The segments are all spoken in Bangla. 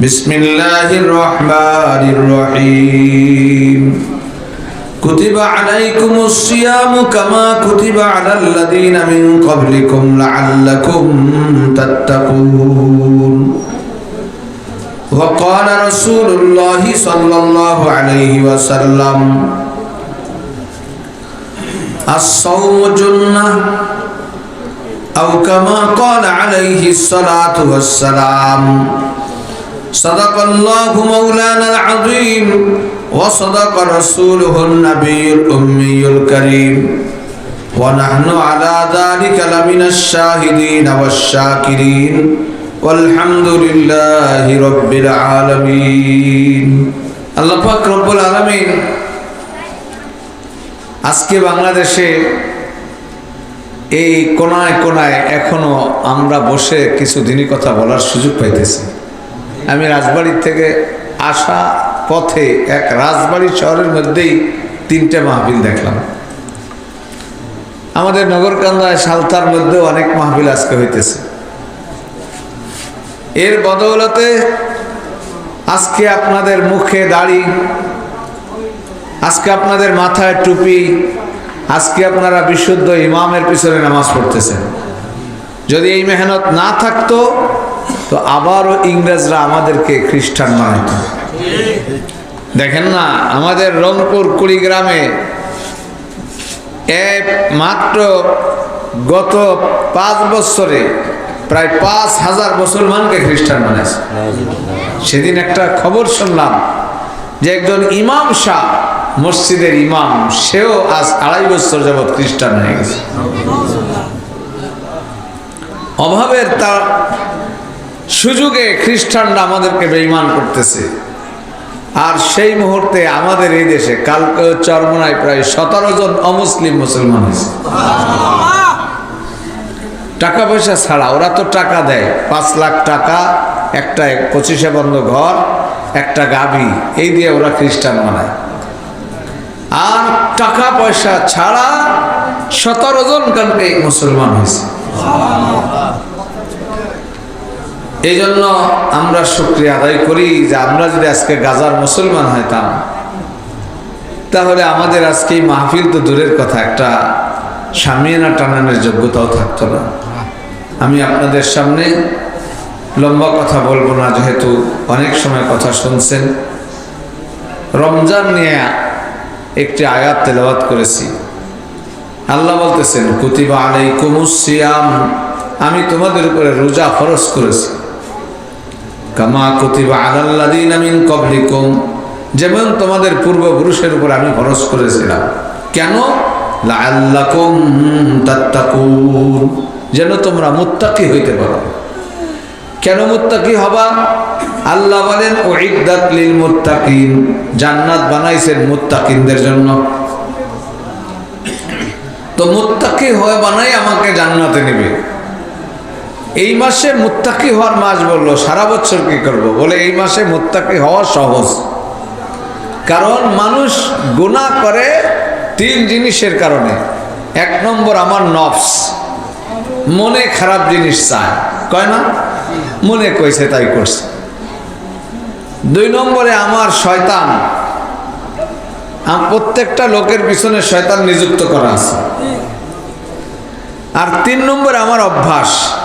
بسم الله الرحمن الرحيم كتب عليكم الصيام كما كتب على الذين من قبلكم لعلكم تتقون وقال رسول الله صلى الله عليه وسلم الصوم جنة أو كما قال عليه الصلاة والسلام صدق الله مولانا العظيم وصدق رسوله النبي الأمي الكريم ونحن على ذلك لمن الشاهدين والشاكرين والحمد لله رب العالمين الله পাক রব্বুল আলামিন আজকে বাংলাদেশে এই কোনায় কোনায় এখনো আমরা বসে কিছু দিনই কথা বলার সুযোগ পাইতেছি আমি রাজবাড়ির থেকে আসা পথে এক রাজবাড়ি শহরের মধ্যেই তিনটে মাহফিল দেখলাম। আমাদের নগরকান্দায় সালতার মধ্যেও অনেক মাহফিল আজকে হইতেছে। এর বদৌলতে আজকে আপনাদের মুখে দাড়ি, আজকে আপনাদের মাথায় টুপি, আজকে আপনারা বিশুদ্ধ ইমামের পিছনে নামাজ পড়তেছেন। যদি এই মেহনত না থাকতো তো আবারও ইংরেজরা আমাদেরকে খ্রিস্টান বানাইত দেখেন না, আমাদের রংপুর, কুড়িগ্রামে মাত্র গত পাঁচ বছরে, প্রায় পাঁচ হাজার মুসলমানকে খ্রিস্টান বানাইছে সেদিন একটা খবর শুনলাম যে একজন ইমাম শাহ, মসজিদের ইমাম, সেও আজ আড়াই বছর যাবৎ খ্রিস্টান হয়ে গেছে। অভাবের তার সুযোগে খ্রিস্টানরা আমাদেরকে বেইমান করতেছে। আর সেই মুহূর্তে আমাদের এই দেশে কালকে চরমনায় প্রায় সতেরো জন অমুসলিম মুসলমান হয়েছে। টাকা পয়সা ছাড়া ওরা তো টাকা দেয়। পাঁচ লাখ টাকা, একটা পঁচিশে বন্ধ ঘর, একটা গাভী, এই দিয়ে ওরা খ্রিস্টান বানায়। আর টাকা পয়সা ছাড়া সতেরো জন কালকে মুসলমান হয়েছে। এই জন্য আমরা শুক্রিয়া আদায় করি যে আমরা যদি আজকে গাজার মুসলমান হইতাম, তাহলে আমাদের আজকে এই মাহফিল তো দূরের কথা, একটা সামিয়ানা টানানোর যোগ্যতাও থাকতো না। আমি আপনাদের সামনে লম্বা কথা বলব না, যেহেতু অনেক সময় কথা শুনছেন। রমজান নিয়ে একটি আয়াত তেলাওয়াত করেছি। আল্লাহ বলতেছেন, কুতিবা আলাইকুমুস সিয়াম আমি তোমাদের উপরে রোজা ফরজ করেছি। কামা মিন ক্বাবলিকুম। যেমন তোমাদের পূর্বপুরুষের উপর আমি ফরজ করেছিলাম। কেন? যেন তোমরা মুত্তাকি হইতে পারো। কেন মুত্তাকি হবা? আল্লাহ বলেন ওইদাত মুত্তাকিন। জান্নাত বানাইছেন মুত্তাকিনদের জন্য। তো মুত্তাকি হয়ে বানাই আমাকে জান্নাতে নেবে। এই মাসে মুত্তাকি হওয়ার মাস বলল, সারা বছর কি করব? বলে, এই মাসে মুত্তাকি হওয়া সহজ। কারণ মানুষ গুণা করে তিন জিনিসের কারণে। এক নম্বর আমার নফস। মনে খারাপ জিনিস চায়। কয় না? মনে কইছে, তাই করছে। দুই নম্বরে আমার শয়তান। প্রত্যেকটা লোকের পিছনে শয়তান নিযুক্ত করা আছে। আর তিন নম্বরে আমার অভ্যাস।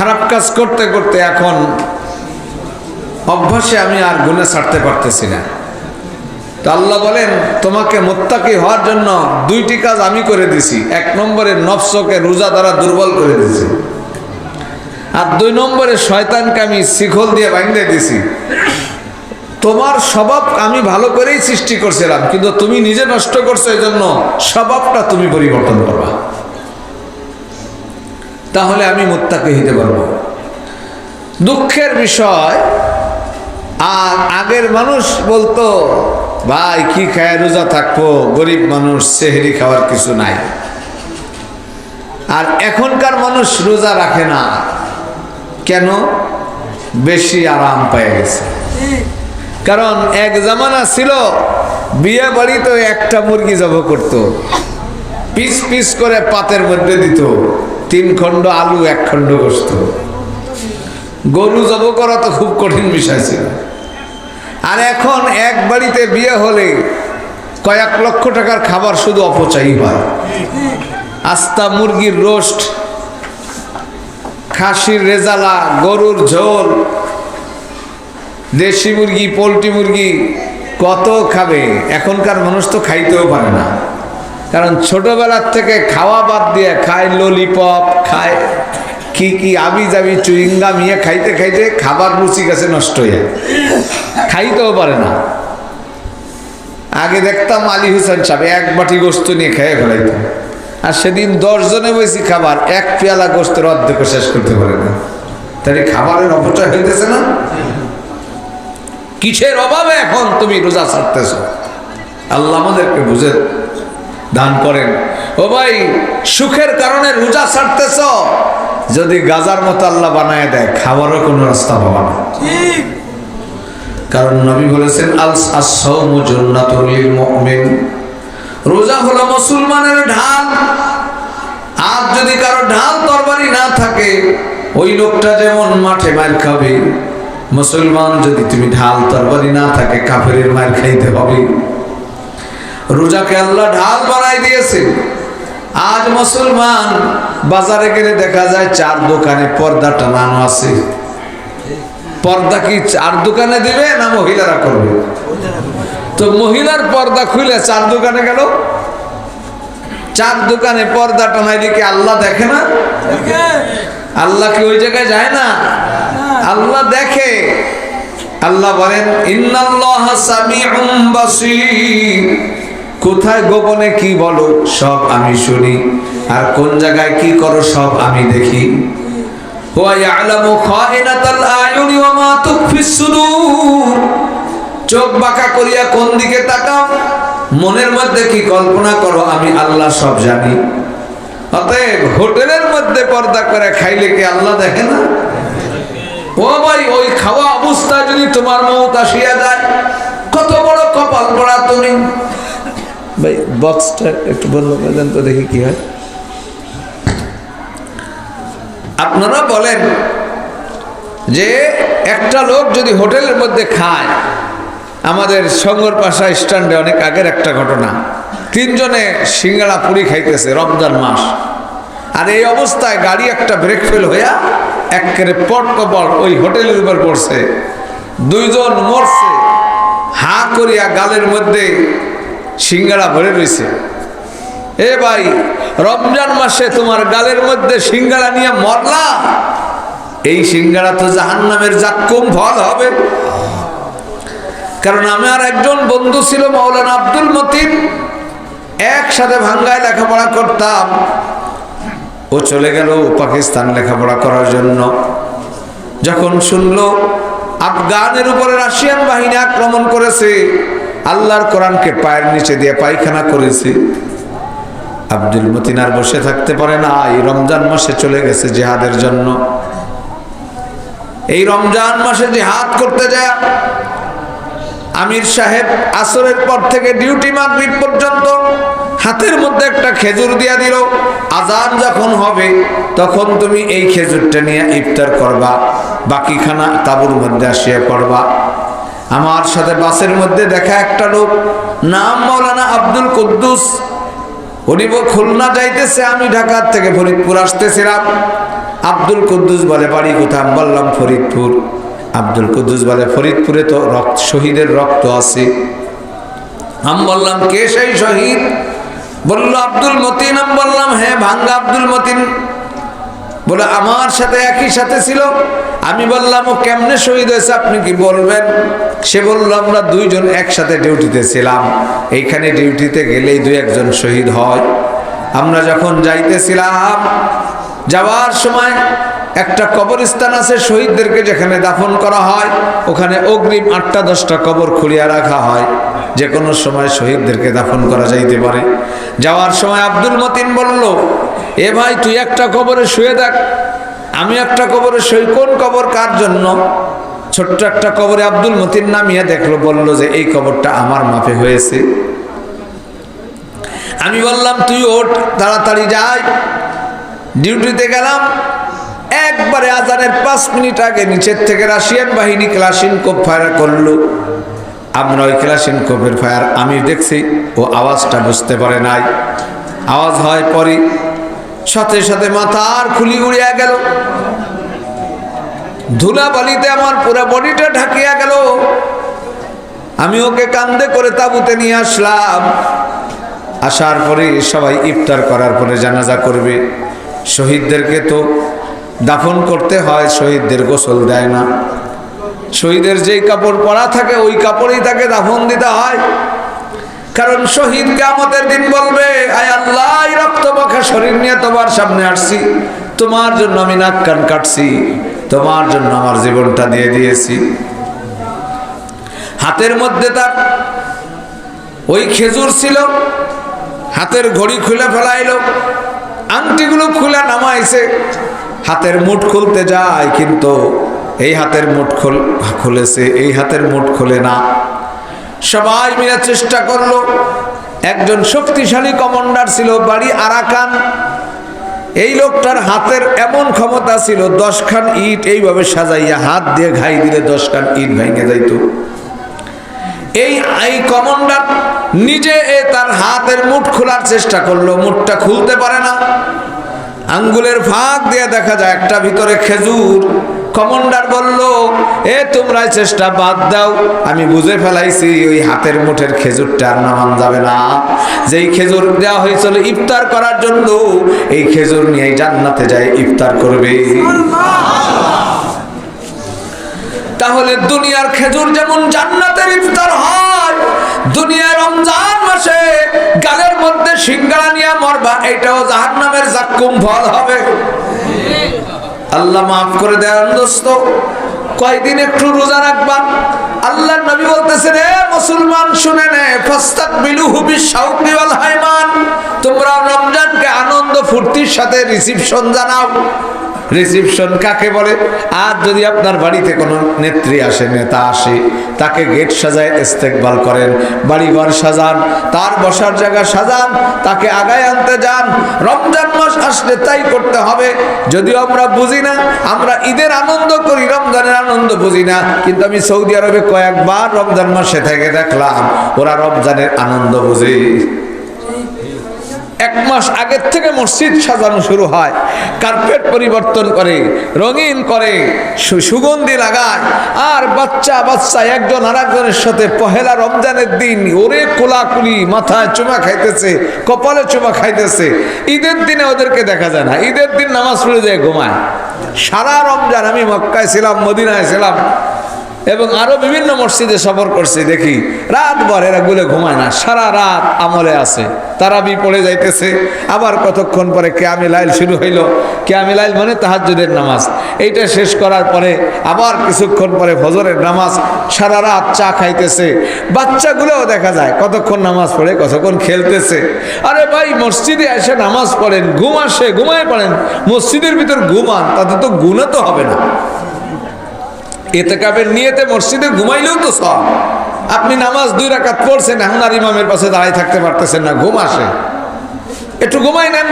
খারাপ কাজ করতে করতে এখন অভ্যাসে আমি আর গুণে ছাড়তে পারতেছি না। তো আল্লাহ বলেন, তোমাকে মোত্তাকি হওয়ার জন্য দুইটি কাজ আমি করে দিছি। এক নম্বরে নফসকে রোজা দ্বারা দুর্বল করে দিছি আর দুই নম্বরে শয়তানকে আমি শিখল দিয়ে বাঁধে দিছি। তোমার স্বভাব আমি ভালো করেই সৃষ্টি করছিলাম, কিন্তু তুমি নিজে নষ্ট করছ এই জন্য স্বভাবটা তুমি পরিবর্তন করবা। তাহলে আমি মোত্তাকে হইতে পারব। দুঃখের বিষয়, আর আগের মানুষ বলতো, ভাই, কি খায়, রোজা থাকব, গরিব মানুষ, সেহেরি খাওয়ার কিছু নাই। আর এখনকার মানুষ রোজা রাখে না। কেন? বেশি আরাম পেয়ে গেছে। কারণ এক জামানা ছিল, বিয়ে বাড়িতে একটা মুরগি জব করত। পিস পিস করে পাতের মধ্যে দিত। তিন খণ্ড আলু, এক খণ্ড গোস্ত গরু জব করা তো খুব কঠিন বিষয় ছিল। আর এখন এক বাড়িতে বিয়ে হলে কয়েক লক্ষ টাকার খাবার শুধু অপচয়ই হয়। আস্তা, মুরগির রোস্ট, খাসির রেজালা, গরুর ঝোল, দেশি মুরগি, পোলট্রি মুরগি কত খাবে? এখনকার মানুষ তো খাইতেও পারে না। কারণ ছোটবেলার থেকে খাওয়া বাদ দিয়ে খায় ললিপপ খায় কি কি আবি যাবি চুইঙ্গা মিয়ে খাইতে খাইতে খাবার রুচি গেছে নষ্ট হয়ে খাইতেও পারে না। আগে দেখতাম আলী হুসেন সাহেব এক বাটি গোস্ত নিয়ে খেয়ে ফেলাইতো। আর সেদিন দশ জনে বেশি খাবার, এক পেয়ালা গোস্তের অর্ধেক শেষ করতে পারে না। তাহলে খাবারের অপচয় হইতেছে না? কিসের অভাবে এখন তুমি রোজা ছাড়তেছ? আল্লাহ আমাদেরকে বুঝে দান করেন। ও ভাই সুখের কারণে রোজা ছাড়তেছ? যদি গাজার মতো আল্লাহ বানায় দেয় খাবারও কোনো রাস্তা পাবা না। কারণ নবী বলেছেন রোজা হলো মুসলমানের ঢাল। আর যদি কারও ঢাল তরবারি না থাকে ওই লোকটা যেমন মাঠে মার খাবে মুসলমান যদি তুমি ঢাল তরবারি না থাকে কাফের মার খাইতে হবে। রোজাকে আল্লাহ ঢাল বানাই দিয়েছে আজ মুসলমান বাজারে গেলে দেখা যায় চার দোকানে পর্দা টানানো আছে। পর্দা কি চার দোকানে দিবে না মহিলারা করবে? তো মহিলার পর্দা খুলে চার দোকানে গেল। চার দোকানে পর্দা টানাই দিকে আল্লাহ দেখে না? আল্লাহ কি ওই জায়গায় যায় না? আল্লাহ দেখে। আল্লাহ বলেন, ইন্নাল্লাহ সামিউম বাসীর। কোথায় গোপনে কি বলো, সব আমি শুনি। আর কোন জায়গায় কি করো, সব আমি দেখি। চোখ বাঁকা করিয়া কোন দিকে তাকাও, মনের মধ্যে কি কল্পনা করো, আমি আল্লাহ সব জানি। অতএব হোটেলের মধ্যে পর্দা করে খাইলে কি আল্লাহ দেখে না? ও ভাই, ওই খাওয়া অবস্থায় যদি তোমার মত আসিয়া যায়, কত বড় কপাল পড়া তুমি। ভাই বক্সটা একটু বন্ধ দেন তো দেখি কি হয়। আপনারা বলেন যে একটা লোক যদি হোটেলের মধ্যে খায়, আমাদের সঙ্গর পাশা স্ট্যান্ডে অনেক আগের একটা ঘটনা। তিনজনে সিঙ্গাড়া পুরি খাইতেছে রমজান মাস। আর এই অবস্থায় গাড়ি একটা ব্রেক ফেল হইয়া একেবারে পট কপট ওই হোটেলের উপর পড়ছে। দুইজন মরছে, হা করিয়া গালের মধ্যে সিঙ্গাড়া ভরে রয়েছে এ ভাই, রমজান মাসে তোমার গালের মধ্যে সিঙ্গাড়া নিয়ে মরলা? এই সিঙ্গাড়া তো জাহান নামের জাক্কুম, ফল হবে। কারণ আমার একজন বন্ধু ছিল মৌলানা আব্দুল মতিন, একসাথে ভাঙ্গায় লেখাপড়া করতাম। ও চলে গেল পাকিস্তান লেখাপড়া করার জন্য। যখন শুনলো, আফগানের উপরে রাশিয়ান বাহিনী আক্রমণ করেছে আল্লাহর কোরআনকে পায়ের নিচে দিয়ে পায়খানা করেছি। আব্দুল মতিন আর বসে থাকতে পারে না। এই রমজান মাসে চলে গেছে জেহাদের জন্য। এই রমজান মাসে জেহাদ করতে যায়। আমির সাহেব আসরের পর থেকে ডিউটি মাগরিব পর্যন্ত হাতের মধ্যে একটা খেজুর দিয়া দিল। আজান যখন হবে, তখন তুমি এই খেজুরটা নিয়ে ইফতার করবা। বাকি খানা তাবুর মধ্যে আসিয়া করবা আমার সাথে বাসের মধ্যে দেখা একটা লোক, নাম মৌলানা আব্দুল কুদ্দুস। উনি খুলনা যাইতেছে, আমি ঢাকার থেকে ফরিদপুর আসতেছিলাম। আব্দুল কুদ্দুস বলে, বাড়ি কোথায়? বললাম, ফরিদপুর। আব্দুল কুদ্দুস বলে, ফরিদপুরে তো রক্ত, শহীদের রক্ত আছে। আমি বললাম, কে সেই শহীদ? বলল, আব্দুল মতিন। আমি বললাম হ্যাঁ ভাঙ্গা আব্দুল মতিন। বলে, আমার সাথে একই সাথে ছিল? আমি বললাম, ও কেমনে শহীদ হয়েছে আপনি কি বলবেন? সে বলল, আমরা দুইজন একসাথে ডিউটিতে ছিলাম। এইখানে ডিউটিতে গেলেই দুই একজন শহীদ হয়। আমরা যখন যাইতেছিলাম, যাওয়ার সময় একটা কবরস্থান আছে, শহীদদেরকে যেখানে দাফন করা হয়, ওখানে অগ্রিম আটটা দশটা কবর খুলিয়া রাখা হয়। যে কোনো সময় শহীদদেরকে দাফন করা যাইতে পারে। যাওয়ার সময় আব্দুল মতিন বলল এ ভাই, তুই একটা কবরে শুয়ে দেখ। আমি একটা কবরে শুই, কোন কবর কার জন্য? ছোট্ট একটা কবরে আব্দুল মতিন নামিয়া দেখল, বলল যে এই কবরটা আমার মাপে হয়েছে। আমি বললাম, তুই ওঠ, তাড়াতাড়ি যাই। ডিউটিতে গেলাম। একবারে আজানের পাঁচ মিনিট আগে নিচের থেকে রাশিয়ান বাহিনী ক্লাসিন কোপ ফায়ার করল। আমরা ওই ক্লাসিন কোপের ফায়ার, আমি দেখছি, ও আওয়াজটা বুঝতে পারে নাই। আওয়াজ হয় পরে সাথে সাথে মাথার খুলি উড়িয়া গেল। ধুলা বালিতে আমার পুরো বডিটা ঢাকিয়া গেল। আমি ওকে কান্দে করে তাবুতে নিয়ে আসলাম। আসার পরে সবাই ইফতার করার পরে জানাজা করবে। শহীদদেরকে তো দাফন করতে হয়, শহীদদের গোসল দেয় না। শহীদের যেই কাপড় পরা থাকে, ওই কাপড়েই তাকে দাফন দিতে হয়। কারণ শহীদ কামতের দিন বলবে, আয় আল্লাহ, এই রক্ত মাখা শরীর নিয়ে তোমার সামনে আসছি। তোমার জন্য আমি নাক কান কাটছি। তোমার জন্য আমার জীবনটা দিয়ে দিয়েছি। হাতের মধ্যে তার ওই খেজুর ছিল, হাতের ঘড়ি খুলে ফেলাইলো। আংটিগুলো খুলে নামাইছে। হাতের মুঠ খুলতে যায়, কিন্তু এই হাতের মুঠ খুল খুলেছে, এই হাতের মুঠ খুলে না। সবাই মিলে চেষ্টা করল। একজন শক্তিশালী কমান্ডার ছিল বাড়ি আরাকান। এই লোকটার হাতের এমন ক্ষমতা ছিল, দশখান ইট এইভাবে সাজাইয়া হাত দিয়ে ঘাই দিলে দশখান ইট ভেঙে যাইত। এই এই কমান্ডার নিজে এ তার হাতের মুঠ খোলার চেষ্টা করল, মুঠটা খুলতে পারে না। আঙ্গুলের ফাঁক দিয়ে দেখা যায় একটা ভিতরে খেজুর কমান্ডার বলল, এ, তোমরা চেষ্টা বাদ দাও। আমি বুঝে ফেলাইছি, ওই হাতের মুঠের খেজুরটা আর নামান যাবে না। যেই খেজুর দেওয়া হয়েছিল ইফতার করার জন্য, এই খেজুর নিয়ে জান্নাতে যায়, ইফতার করবে। তাহলে দুনিয়ার খেজুর যেমন জান্নাতের ইফতার হয়, দুনিয়ার রমজান মাসে গালের মধ্যে সিঙ্গারা নিয়ে মরবা, এটাও জাহান্নামের জাক্কুম ফল হবে। আল্লাহ মাফ করে দেন দোস্ত। কয়দিন একটু রোজা রাখবা? আল্লাহ নবী বলতেছেন, এ মুসলমান, শুনে নে তোমরা রমজানকে আনন্দ ফুর্তির সাথে রিসিপশন জানাও। রিসিপশন কাকে বলে? আর যদি আপনার বাড়িতে কোনো নেত্রী আসে, নেতা আসে, তাকে গেট সাজায়, ইস্তেকবাল করেন, বাড়িঘর সাজান, তার বসার জায়গা সাজান, তাকে আগায় আনতে যান, রমজান মাস আসলে তাই করতে হবে। যদিও আমরা বুঝি না, আমরা ঈদের আনন্দ করি, রমজানের আনন্দ বুঝি না, কিন্তু আমি সৌদি আরবে কয়েকবার রমজান মাসে থেকে দেখলাম, ওরা রমজানের আনন্দ বুঝে। এক মাস আগের থেকে মসজিদ সাজানো শুরু হয়। কার্পেট পরিবর্তন করে, রঙিন করে সুগন্ধি লাগায়। আর বাচ্চা বাচ্চা একজন আর একজনের সাথে পহেলা রমজানের দিন ওরে কোলাকুলি মাথায় চুমা খাইতেছে, কপালে চুমা খাইতেছে। ঈদের দিনে ওদেরকে দেখা যায় না। ঈদের দিন নামাজ পড়ে যায়, ঘুমায়। সারা রমজান আমি মক্কায় ছিলাম, মদিনায় ছিলাম। এবং আরও বিভিন্ন মসজিদে সফর করছি, দেখি। রাত ভর এরা গুলে ঘুমায় না, সারা রাত আমলে আছে। তারাবি পড়ে যাইতেছে, আবার কতক্ষণ পরে কেয়ামি লাইল শুরু হইল। কেয়ামি লাইল মানে তাহাজ্জুদের নামাজ। এইটা শেষ করার পরে আবার কিছুক্ষণ পরে ফজরের নামাজ, সারা রাত চা খাইতেছে। বাচ্চাগুলোও দেখা যায়, কতক্ষণ নামাজ পড়ে, কতক্ষণ খেলতেছে। আরে ভাই, মসজিদে এসে নামাজ পড়েন, ঘুম আসে, ঘুমায় পড়েন। মসজিদের ভিতর ঘুমান, তাতে তো গুণে তো হবে না। এতে কাপের নিয়েতে মসজিদে ঘুমাইলেও তো সব। আপনি নামাজ দুই রাকাত পড়ছেন, এখন আর ইমামের পাশে দাঁড়াই থাকতে পারতেছেন না, ঘুম আসে। একটু ঘুমাই নেন,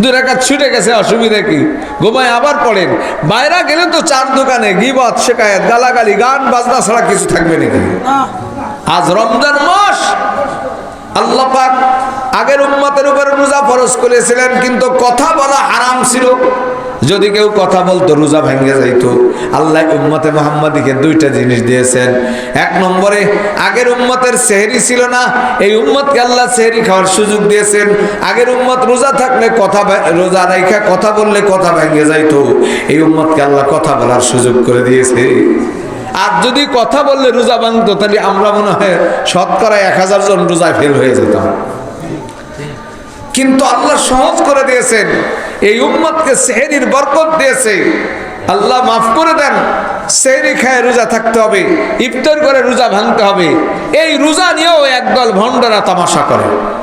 দুই রাকাত ছুটে গেছে, অসুবিধা কি? ঘুমায় আবার পড়েন। বাইরে গেলে তো চার দোকানে গিবত, শেখায়ত, গালাগালি, গান, বাজনা ছাড়া কিছু থাকবে নাকি? আজ রমজান মাস। আল্লাহ পাক আগের উম্মতের উপর রোজা ফরজ করেছিলেন, কিন্তু কথা বলা হারাম ছিল। যদি কেউ কথা বলতো, রোজা ভেঙে যাইত। আল্লাহ উম্মতে মোহাম্মদীকে দুইটা জিনিস দিয়েছেন। এক নম্বরে, আগের উম্মতের সেহরি ছিল না, এই উম্মতকে আল্লাহ সেহরি খাওয়ার সুযোগ দিয়েছেন। আগের উম্মত রোজা থাকলে কথা রোজা রাইখা কথা বললে কথা ভেঙে যাইত। এই উম্মতকে আল্লাহ কথা বলার সুযোগ করে দিয়েছে। আর যদি কথা বললে রোজা ভাঙতো, তাহলে আমরা মনে হয় শতকরা এক হাজার জন রোজায় ফেল হয়ে যেতাম। কিন্তু আল্লাহ সহজ করে দিয়েছেন। এই উম্মতকে সেহেরির বরকত দিয়েছে। আল্লাহ মাফ করে দেন, সেহরি খায় রোজা থাকতে হবে, ইফতার করে রোজা ভাঙতে হবে। এই রোজা নিয়েও একদল ভণ্ডরা তামাশা করে।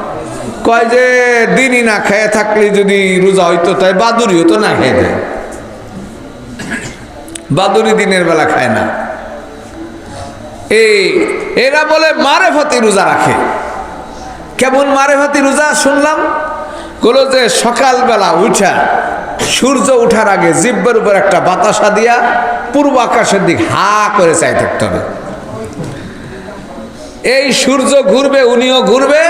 কয় যে, দিনই না খেয়ে থাকলে যদি রোজা হইতো, তাই বাদুরি হতো না খেয়ে দেয়। বাদুরি দিনের বেলা খায় না। এই, এরা বলে মারে ফাতি রোজা রাখে। কেমন মারে ফাতি রোজা? শুনলাম বলো যে সকালবেলা উঠা সূর্য উঠার আগে জিব্বের উপর একটা বাতাসা দিয়া পূর্ব আকাশের দিক হা করে চাই থাকতে হবে। এই সূর্য ঘুরবে উনিও ঘুরবে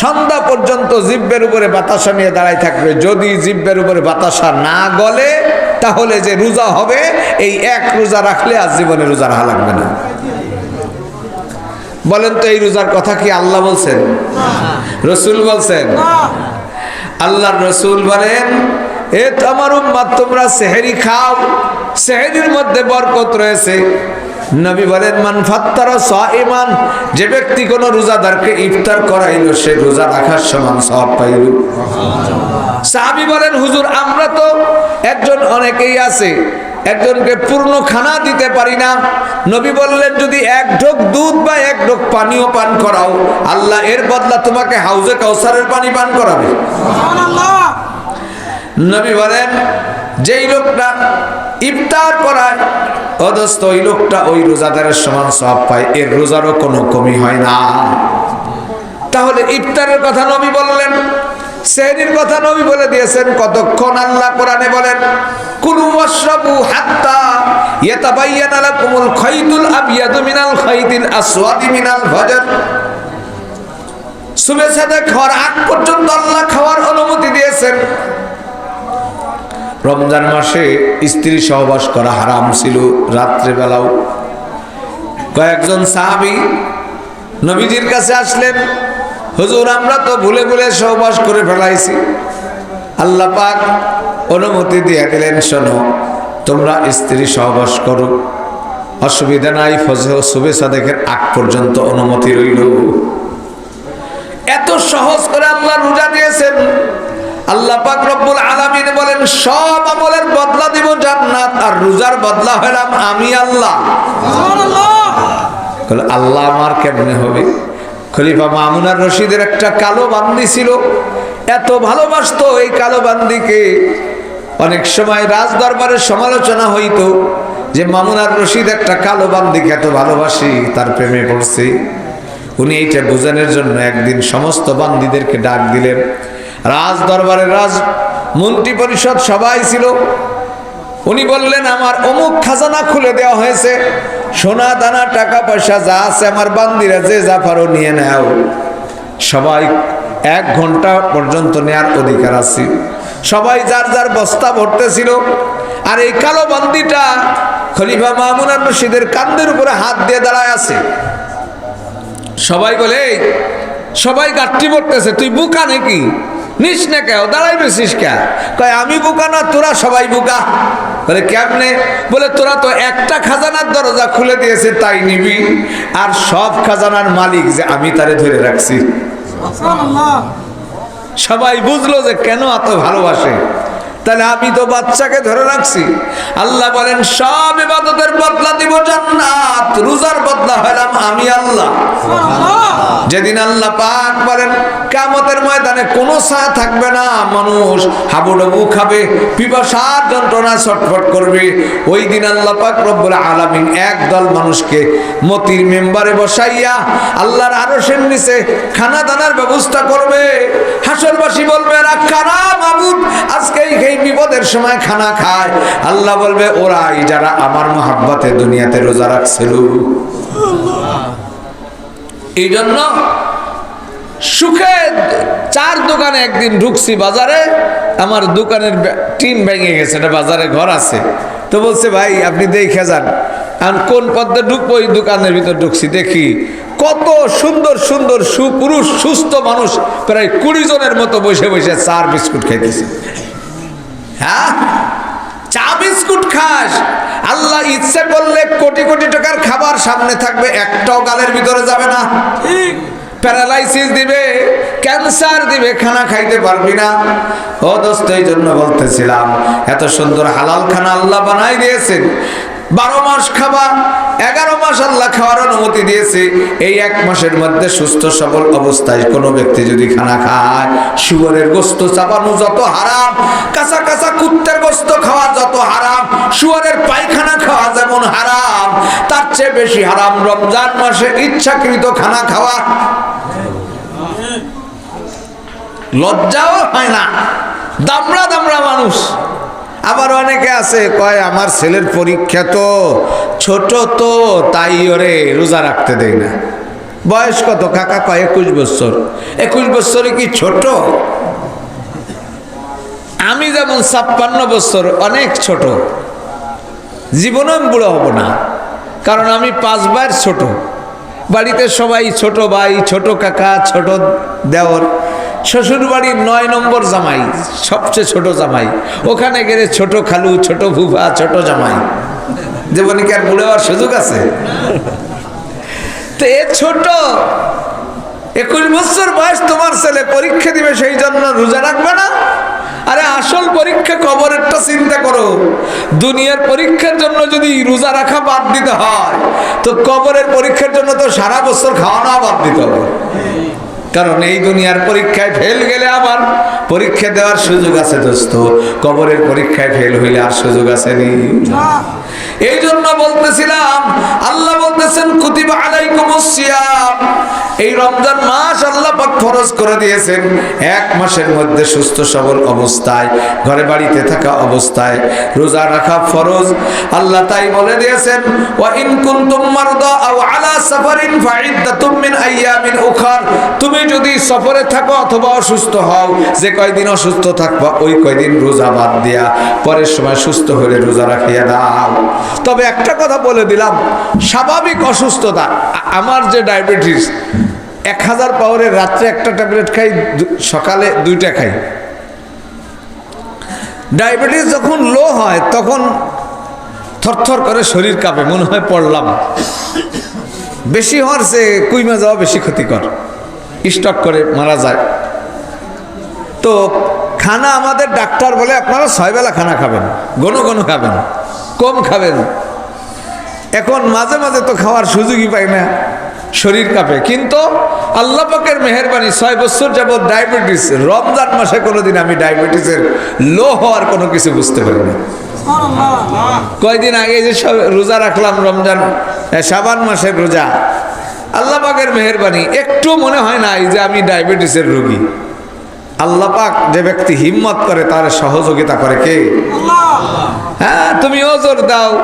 সন্ধ্যা পর্যন্ত জিব্বের উপরে বাতাসা নিয়ে দাঁড়াই থাকবে। যদি জিব্বের উপরে বাতাসা না গলে তাহলে যে রোজা হবে এই এক রোজা রাখলে আর জীবনে রোজা রাখা লাগবে না। বলেন তো এই রোজার কথা কি আল্লাহ বলছেন? রসুল বলছেন? আল্লাহর রসুল বলেন এ তো আমার উম্মাদ তোমরা সেহেরি খাও সেহেরির মধ্যে বরকত রয়েছে। নবী বলেন মান ফাত্তার ইমান যে ব্যক্তি কোন রোজাদারকে ইফতার করাইলো সে রোজা রাখার সমান সব পাইল। সাহাবি বলেন হুজুর আমরা তো একজন অনেকেই আছে একজনকে পূর্ণ খানা দিতে পারি না। নবী বললেন যদি এক ঢোক দুধ বা এক ঢোক পানিও পান করাও আল্লাহ এর বদলা তোমাকে হাউজে কাউসারের পানি পান করাবে। নবী বলেন যেই লোকটা ইফতার করায় অদস্ত ওই লোকটা ওই রোজাদারের সমান সব পায়। এর রোজারও কোনো কমি হয় না। তাহলে ইফতারের কথা নবী বললেন। সেহরির কথা নবী বলে দিয়েছেন, কতক্ষণ আল্লাহ কোরআনে বলেন মিনাল খাওয়ার পর্যন্ত আল্লাহ খাওয়ার অনুমতি দিয়েছেন। রমজান মাসে স্ত্রী সহবাস করা হারাম ছিল রাত্রেবেলাও। কয়েকজন সাহাবি নবীজির কাছে আসলেন, হুজুর, আমরা তো ভুলে ভুলে সহবাস করে ফেলাইছি। আল্লাহ পাক অনুমতি দিয়ে দিলেন, শোনো, তোমরা স্ত্রী সহবাস করো। অসুবিধা নাই ফজহ শুভে সাদেকের আগ পর্যন্ত অনুমতি রইল। এত সহজ করে আল্লাহ রোজা দিয়েছেন। আল্লাহ পাক রব্বুল আলামিন বলেন সব আমলের বদলা দিব জান্নাত আর রোজার বদলা হলাম আমি আল্লাহ। আল্লাহ আমার কেমনে হবে? খলিফা মামুনার রশিদের একটা কালো বান্দি ছিল। এত ভালোবাসতো এই কালো বান্দিকে। অনেক সময় রাজ দরবারের সমালোচনা হইতো যে মামুনার রশিদ একটা কালো বান্দিকে এত ভালোবাসি তার প্রেমে পড়ছে। উনি এইটা বোঝানোর জন্য একদিন সমস্ত বান্দিদেরকে ডাক দিলেন। রাজ দরবারের রাজ, মন্ত্রী পরিষদ সবাই ছিল। উনি বললেন, আমার অমুক খাজানা খুলে দেওয়া হয়েছে। সোনা, দানা, টাকা, পয়সা যা আছে আমার বান্দিরা যে পারো নিয়ে নাও। সবাই এক ঘণ্টা পর্যন্ত নেয়ার অধিকার আছে। সবাই যার যার বস্তা ভরতেছিল। আর এই কালো বান্দিটা খলিফা মামুনার রশিদের কান্দের উপরে হাত দিয়ে দাঁড়ায় আছে। সবাই বলে সবাই গাঠটি পড়তেছে তুই বুকা নাকি? নিস না কেউ দাঁড়াই বেশিস কে? কয়, আমি বুকা না, তোরা সবাই বুকা? বলে, কেমনে? বলে, তোরা তো একটা খাজানার দরজা খুলে দিয়েছে, তাই নিবি। আর সব খাজানার মালিক যে আমি তারে ধরে রাখছি। সবাই বুঝলো যে কেন এত ভালোবাসে। তাহলে আমি তো বাচ্চাকে ধরে রাখছি। আল্লাহ বলেন, সব ইবাদতের বদলা দিব জান্নাত, রোজার বদলা হলাম আমি আল্লাহ। যেদিন আল্লাহ পাক বলেন কামতের ময়দানে কোনো চা থাকবে না মানুষ হাবুডুবু খাবে পিপাসার যন্ত্রণা ছটফট করবে। ওই দিন আল্লাহ পাক রব্বুল আলামিন একদল মানুষকে মতির মেম্বারে বসাইয়া আল্লাহর আরশের নিচে খানা দানার ব্যবস্থা করবে। হাসরবাসী বলবে এরা কারা মাবুদ? আজকে এই বিপদের সময় খানা খায়। আল্লাহ বলবে ওরাই যারা আমার মহাব্বতে দুনিয়াতে রোজা রাখছিল। এই জন্য সুখে চার দোকানে একদিন ঢুকছি বাজারে, আমার দোকানের টিন ভেঙে গেছে, এটা বাজারে ঘর আছে। তো বলছে, ভাই, আপনি দেখে যান। আর কোন পথে ঢুকবো, ওই দোকানের ভিতর ঢুকছি, দেখি কত সুন্দর সুন্দর সুপুরুষ, সুস্থ মানুষ প্রায় কুড়ি জনের মতো বসে বসে চার বিস্কুট খাইতেছে হ্যাঁ? বিস্কুট খাস। আল্লাহ ইচ্ছে করলে কোটি কোটি টাকার খাবার সামনে থাকবে একটাও গালের ভিতরে যাবে না। প্যারালাইসিস দিবে ক্যান্সার দিবে খানা খাইতে পারবি না। ও দোস্ত এই জন্য বলতেছিলাম এত সুন্দর হালাল খানা আল্লাহ বানাই দিয়েছেন। বারো মাস খাবা, এগারো মাস আল্লাহ খাওয়ার অনুমতি দিয়েছে। এই এক মাসের মধ্যে সুস্থ সবল অবস্থায় কোনো ব্যক্তি যদি খানা খায়, শুয়ারের গোস্ত চাপানো যত হারাম, কাঁচা কাঁচা কুত্তের গোস্ত খাওয়া যত হারাম, শুয়ারের পায়খানা খাওয়া যেমন হারাম, তার চেয়ে বেশি হারাম রমজান মাসে ইচ্ছাকৃত খানা খাওয়া। লজ্জাও হয় না। দামড়া দামড়া মানুষ। আবার অনেকে আছে, কয়, আমার ছেলের পরীক্ষা তো ছোট তো, তাই ওরে রোজা রাখতে দেয় না। বয়স কত? কাকা কয়, একুশ বছর। একুশ বছরে কি ছোট? আমি যেমন ছাপ্পান্ন বছর, অনেক ছোট। জীবনে আমি বুড়ো হব না, কারণ আমি পাঁচ পাঁচবার ছোট। বাড়িতে সবাই ছোট ভাই, ছোট কাকা, ছোট দেওর। শ্বশুর বাড়ির নয় নম্বর জামাই, সবচেয়ে ছোট জামাই। ওখানে গেলে ছোট খালু, ছোট ফুফা ছোট জামাই। জীবনে কি আর বুড়ে হওয়ার সুযোগ আছে? তো এ ছোট, একুশ বছর বয়স তোমার ছেলে, পরীক্ষা দিবে, সেই জন্য রোজা রাখবে না? আরে আসল পরীক্ষা কবরেরটা চিন্তা করো। দুনিয়ার পরীক্ষার জন্য যদি রোজা রাখা বাদ দিতে হয়, তো কবরের পরীক্ষার জন্য তো সারা বছর খাওয়া বাদ দিতে হবে। কারণ এই দুনিয়ার পরীক্ষায় ফেল গেলে আবার পরীক্ষা দেওয়ার সুযোগ আছে দোস্ত। কবরের পরীক্ষায় ফেল হইলে আর সুযোগ আছে নি এই জন্য বলতেছিলাম, আল্লাহ বলতেছেন, কুতিবা আলাইকুমুস সিয়াম। এই রমজান মাস আল্লাহ পাক ফরজ করে দিয়েছেন। এক মাসের মধ্যে সুস্থ সবল অবস্থায়, ঘরে বাড়িতে থাকা অবস্থায় রোজা রাখা ফরজ। আল্লাহ তাই বলে দিয়েছেন, ওয়া ইন কুনতুম মারদা আও আলা সাফারিন ফাইদ্দাতুম মিন আইয়ামিন উখার। তুমি যদি সফরে থাকো অথবা অসুস্থ হও, যে কয়দিন অসুস্থ থাকবা, ওই কয়দিন রোজা বাদ দিয়া। পরের সময় সুস্থ হলে রোজা রাখিয়া দাও। তবে একটা কথা বলে দিলাম, স্বাভাবিক অসুস্থতা আমার যে ডায়াবেটিস, এক হাজার পাওয়ারের রাত্রে একটা ট্যাবলেট খাই সকালে দুইটা খাই। ডায়াবেটিস যখন লো হয়, তখন থরথর করে শরীর কাঁপে, মনে হয় পড়লাম। বেশি হওয়ার সে কুইমা যাওয়া বেশি ক্ষতিকর। স্টক করে মারা যায়। তো খানা আমাদের ডাক্তার বলে আপনারা ছয় বেলা খানা খাবেন ঘন ঘন খাবেন কম খাবেন। এখন মাঝে মাঝে তো খাওয়ার সুযোগই পাই না শরীর কাঁপে। কিন্তু আল্লাহ পাকের মেহরবানি ছয় বছর যাবৎ ডায়াবেটিস রমজান মাসে কোনোদিন আমি ডায়াবেটিসের লো হওয়ার কোনো কিছু বুঝতে পারি না কয়দিন আগে যে সব রোজা রাখলাম রমজান এ, শাবান মাসের রোজা। আল্লাহ পাকের মেহরবানি একটু মনে হয় না এই যে আমি ডায়াবেটিসের রোগী। আল্লাহ পাক যে ব্যক্তি হিম্মত করে তার সহযোগিতা করে কে? হ্যাঁ তুমি ওজোর দাও।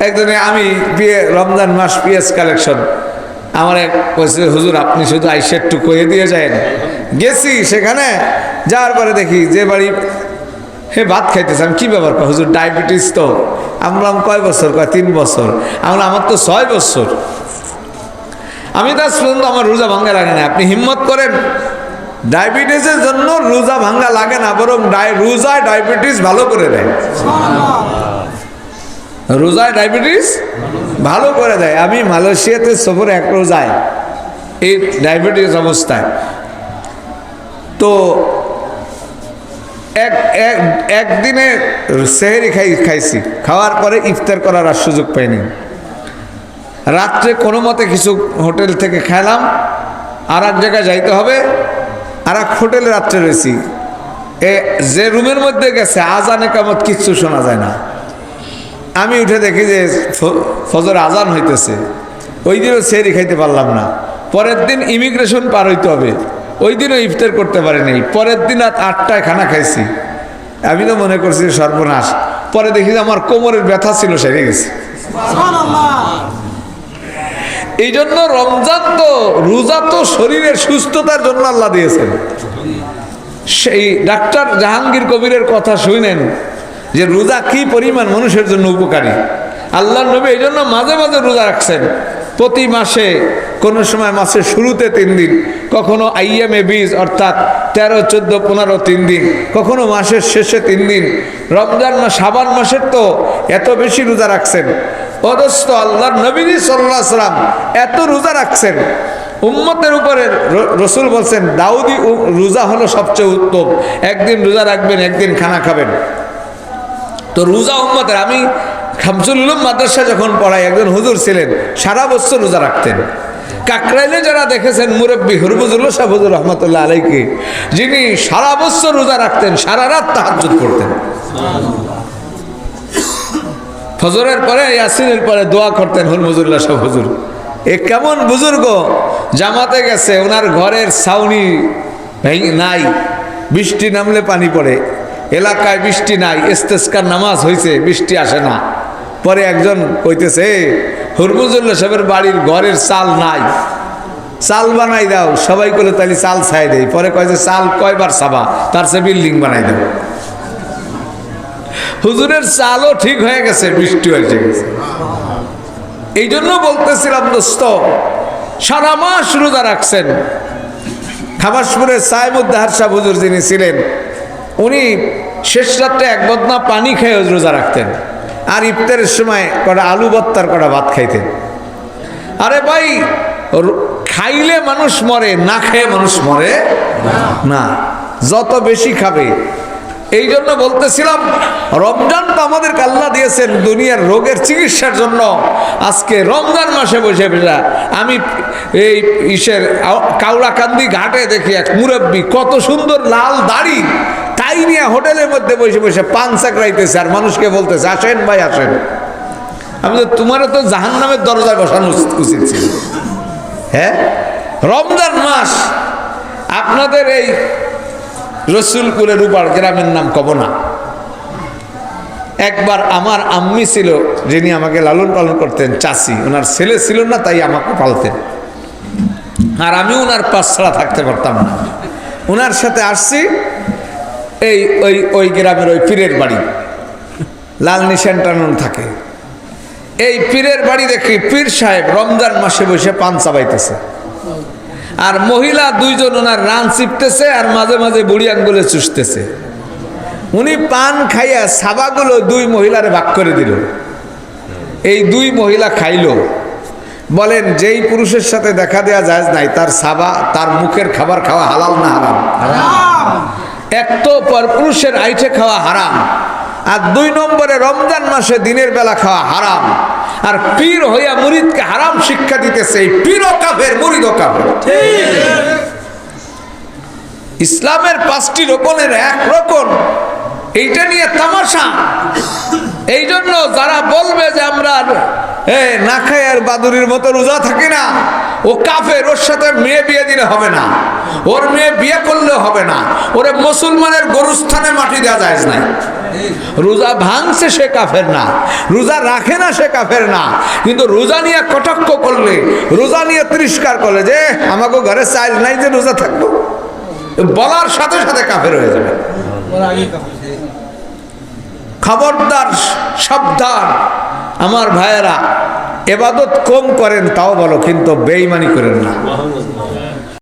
একজনে, আমি বিয়ে, রমজান মাস পিএস কালেকশন। আমার এক হুজুর, আপনি শুধু আইসে একটু কয়ে দিয়ে যায় গেছি সেখানে, যাওয়ার পরে দেখি যে বাড়ি, হে, ভাত খাইতেছে। আমি, কি ব্যাপার হুজুর, ডায়াবেটিস তো। আমরা কয় বছর? কয়, তিন বছর। আমরা আমার তো ছয় বছর। আমি তো আজ পর্যন্ত আমার রোজা ভাঙ্গা লাগে না। আপনি হিম্মত করেন। ডায়াবেটিসের জন্য রোজা ভাঙ্গা লাগে না, বরং রোজায় ডায়াবেটিস ভালো করে দেয়। রোজায় ডায়াবেটিস ভালো করে দেয়। আমি মালয়েশিয়াতে সফরে এক রোজায়। এই ডায়াবেটিস অবস্থায়। তো এক এক একদিনে সেহেরি খাই খাইছি। খাওয়ার পরে ইফতার করার আর সুযোগ পাইনি। রাত্রে কোনো মতে কিছু হোটেল থেকে খাইলাম আর এক জায়গায় যাইতে হবে। আর এক হোটেলে রাত্রে রয়েছি। এ, যে রুমের মধ্যে গেছে, আজান একামত কিচ্ছু শোনা যায় না। আমি উঠে দেখি যে ফজর আজান হইতেছে। ওই দিনও সেরি খাইতে পারলাম না। পরের দিন ইমিগ্রেশন পার হইতে হবে। ওই দিনও ইফতার করতে পারিনি। পরের দিন রাত আটটায় খানা খাইছি। আমি তো মনে করছি সর্বনাশ। পরে দেখি যে আমার কোমরের ব্যথা ছিল, সেরে গেছে। এই জন্য রমজান তো, রোজা তো শরীরের সুস্থতার জন্য আল্লাহ দিয়েছেন। সেই ডাক্তার জাহাঙ্গীর কবিরের কথা শুনেন যে রোজা কি পরিমাণ মানুষের জন্য উপকারী? আল্লাহ নবী এই জন্য মাঝে মাঝে রোজা রাখছেন। প্রতি মাসে, কোনো সময় মাসের শুরুতে তিন দিন, কখনো আইএমএ বীজ, অর্থাৎ তেরো, চোদ্দ, পনেরো, তিন দিন, কখনো মাসের শেষে তিন দিন। রমজান মাস, সাবান মাসের তো এত বেশি রোজা রাখছেন। অদস্ত আল্লাহ নবী সাল্লাহ সাল্লাম এত রোজা রাখছেন। উম্মতের উপরে রসুল বলছেন, দাউদি রোজা হলো সবচেয়ে উত্তম। একদিন রোজা রাখবেন, একদিন খানা খাবেন। তো রোজা উম্মতের, আমি খামসুল মাদ্রাসা যখন পড়াই, একজন হুজুর ছিলেন, সারা বছর রোজা রাখতেন। কাকরাইলে যারা দেখেছেন, মুরব্বী হরবুজুল্লাহ সাহ হুজুর রহমতুল্লাহ আলাইকে যিনি সারা বছর রোজা রাখতেন, সারা রাত তাহাজ্জুদ করতেন। ফজরের পরে, ইয়াসিনের পরে দোয়া করতেন হরমুজুল্লাহ সাহ হুজুর, এ কেমন বুজুর্গ? জামাতে গেছে, ওনার ঘরের ছাউনি নাই, বৃষ্টি নামলে পানি পড়ে, এলাকায় বৃষ্টি নাই, ইস্তেস্কার নামাজ হয়েছে বৃষ্টি আসে না। পরে একজন কইতেছে হরমুজুল্লাহ সাহেবের বাড়ির ঘরের চাল নাই, চাল বানাই দাও। সবাই করে তাহলে চাল ছাই দেয় পরে কয় যে, চাল কয়বার সাবা তার সে বিল্ডিং বানাই দাও হুজুরের চালও ঠিক হয়ে গেছে, বৃষ্টি হয়েছে। গেছে এই জন্য বলতেছিলাম, দোস্ত, সারা মাস রোজা রাখছেন। খাবাসপুরের সাহেবুদ্দাহার সাহ হুজুর যিনি ছিলেন, উনি শেষ রাত্রে এক বদনা পানি খেয়ে রোজা রাখতেন আর ইফতারের সময় কটা আলু বত্তার কটা ভাত খাইতেন। আরে ভাই খাইলে মানুষ মরে, না খেয়ে মানুষ মরে না। যত বেশি খাবে এই জন্য বলতেছিলাম, রমজান তো আমাদের আল্লাহ দিয়েছেন দুনিয়ার রোগের চিকিৎসার জন্য। আজকে রমজান মাসে বসে বসে আমি এই ইসের কাউলাকান্দি ঘাটে দেখি এক মুরব্বী কত সুন্দর লাল দাড়ি, তাই নিয়ে হোটেলের মধ্যে বসে বসে পান চাকরাইতেছে আর মানুষকে বলতেছে, আসেন ভাই, আসেন। আমি তো তোমারও তো জাহান নামের দরজায় বসানো উচিত ছিল। হ্যাঁ? রমজান মাস আপনাদের এই রসুলপুরের উপার গ্রামের নাম কব না। একবার আমার আম্মি ছিল, যিনি আমাকে লালন পালন করতেন চাষি ওনার ছেলে ছিল না, তাই আমাকে পালতেন। আর আমি ওনার পাশ ছাড়া থাকতে পারতাম না। ওনার সাথে আসছি, এই ওই ওই গ্রামের ওই পীরের বাড়ি। লাল নিশান টানানো থাকে। এই পীরের বাড়ি দেখি, পীর সাহেব রমজান মাসে বসে পান চাবাইতেছে। আর মহিলা দুইজন ওনার রান চিপতেছে আর মাঝে মাঝে বুড়ি আঙ্গুলে চুষতেছে। উনি পান খাইয়া সাবাগুলো দুই মহিলারে ভাগ করে দিল। এই দুই মহিলা খাইল। বলেন, যেই পুরুষের সাথে দেখা দেওয়া যায় নাই, তার সাবা, তার মুখের খাবার খাওয়া হালাল না হারাম? এক তো পর পুরুষের আইঠে খাওয়া হারাম, আর দুই নম্বরে রমজান মাসে দিনের বেলা খাওয়া হারাম। আর পীর হইয়া মুরিদকে হারাম শিক্ষা দিতেছে, এই পীরও কাফের মুরিদও কাফের। ইসলামের পাঁচটি রোপণের এক রোপণ, এইটা নিয়ে তামাশা। এই জন্য যারা বলবে যে আমরা না খাই আর বাদুরির মতো রোজা থাকি না ও কাফের, ওর সাথে মেয়ে বিয়ে দিলে হবে না। ওর মেয়ে বিয়ে করলে হবে না। ওরে মুসলমানের গরুস্থানে মাটি দেওয়া যায় নাই। রোজা ভাঙছে সে কাফের না, রোজা রাখে না সে কাফের না। কিন্তু রোজা নিয়ে কটাক্ষ করলে, রোজা নিয়ে তিরস্কার করলে যে আমাকে ঘরে চাইল নাই যে রোজা থাকব। বলার সাথে সাথে কাফের হয়ে যাবে। খবরদার, সাবধান। আমার ভাইয়েরা এবাদত কম করেন তাও বলো কিন্তু বেইমানি করেন না।